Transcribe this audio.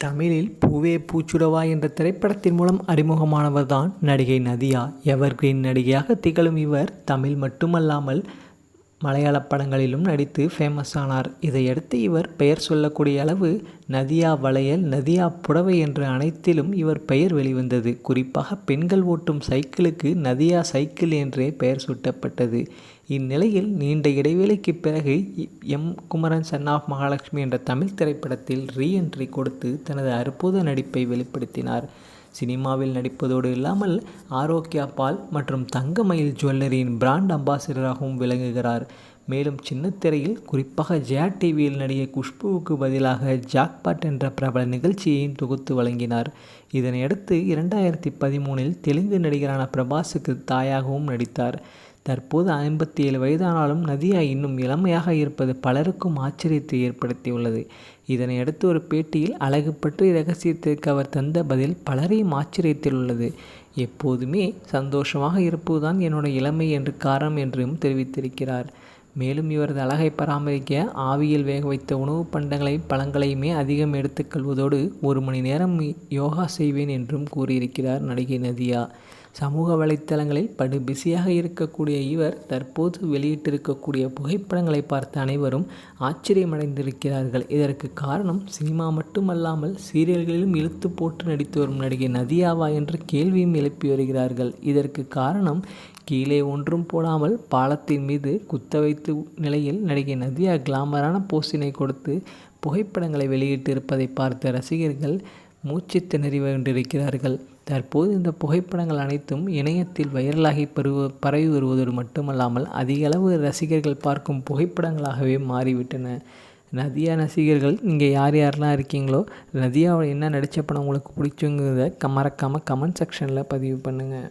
தமிழில் பூவே பூச்சுடவா என்ற திரைப்படத்தின் மூலம் அறிமுகமானவர் தான் நடிகை நதியா. எவர்கிரீன் நடிகையாக திகழும் இவர் தமிழ் மட்டுமல்லாமல் மலையாள படங்களிலும் நடித்து ஃபேமஸ் ஆனார். இதையடுத்து இவர் பெயர் சொல்லக்கூடிய அளவு நதியா வளையல் நதியா புடவை என்ற அனைத்திலும் இவர் பெயர் வெளிவந்தது. குறிப்பாக பெண்கள் ஓட்டும் சைக்கிளுக்கு நதியா சைக்கிள் என்றே பெயர் சூட்டப்பட்டது. இந்நிலையில் நீண்ட இடைவேளைக்கு பிறகு M Kumaran son of Mahalakshmi என்ற தமிழ் திரைப்படத்தில் ரீஎன்ட்ரி கொடுத்து தனது அற்புத நடிப்பை வெளிப்படுத்தினார். சினிமாவில் நடிப்பதோடு இல்லாமல் ஆரோக்கியா பால் மற்றும் தங்கமயில் ஜுவல்லரியின் பிராண்ட் அம்பாசிடராகவும் விளங்குகிறார். மேலும் சின்னத்திரையில் குறிப்பாக ஜெயா டிவியில் நடிகை குஷ்புவுக்கு பதிலாக ஜாக்பாட் என்ற பிரபல நிகழ்ச்சியையும் தொகுத்து வழங்கினார். இதனையடுத்து இரண்டாயிரத்தி பதிமூனில் தெலுங்கு நடிகரான பிரபாஸுக்கு தாயாகவும் நடித்தார். தற்போது ஐம்பத்தி ஏழு வயதானாலும் நதியா இன்னும் இளமையாக இருப்பது பலருக்கும் ஆச்சரியத்தை ஏற்படுத்தியுள்ளது. இதனையடுத்து ஒரு பேட்டியில் அழகு பற்றி ரகசியத்திற்கு அவர் தந்த பதில் பலரையும் ஆச்சரியத்தில் உள்ளது எப்போதுமே சந்தோஷமாக இருப்பதுதான் என்னோட இளமை என்று காரணம் என்றும் தெரிவித்திருக்கிறார். மேலும் இவரது அழகை பராமரிக்க ஆவியில் வேக வைத்த உணவு பண்டங்களை பழங்களையுமே அதிகம் எடுத்துக்கொள்வதோடு ஒரு மணி நேரம் யோகா செய்வேன் என்றும் கூறியிருக்கிறார் நடிகை நதியா. சமூக வலைத்தளங்களில் படு பிஸியாக இருக்கக்கூடிய இவர் தற்போது வெளியிட்டிருக்கக்கூடிய புகைப்படங்களை பார்த்த அனைவரும் ஆச்சரியமடைந்திருக்கிறார்கள். இதற்கு காரணம் சினிமா மட்டுமல்லாமல் சீரியல்களிலும் இழுத்து போட்டு நடித்து வரும் நடிகை நதியாவா என்ற கேள்வியும் எழுப்பி வருகிறார்கள். இதற்கு காரணம் கீழே ஒன்றும் போடாமல் பாலத்தின் மீது குத்த வைத்து நிலையில் நடிகை நதியா கிளாமரான போஸ்டினை கொடுத்து புகைப்படங்களை வெளியிட்டிருப்பதை பார்த்த ரசிகர்கள் மூச்சு திணறி கொண்டிருக்கிறார்கள். தற்போது இந்த புகைப்படங்கள் அனைத்தும் இணையத்தில் வைரலாகி பருவ பரவி வருவதோடு மட்டுமல்லாமல் அதிகளவு ரசிகர்கள் பார்க்கும் புகைப்படங்களாகவே மாறிவிட்டன. நதியா ரசிகர்கள் நீங்கள் யார் யாரெல்லாம் இருக்கீங்களோ நதியாவை என்ன நடித்த படம் உங்களுக்கு பிடிச்சுங்கிறத மறக்காமல் கமெண்ட் செக்ஷனில் பதிவு பண்ணுங்கள்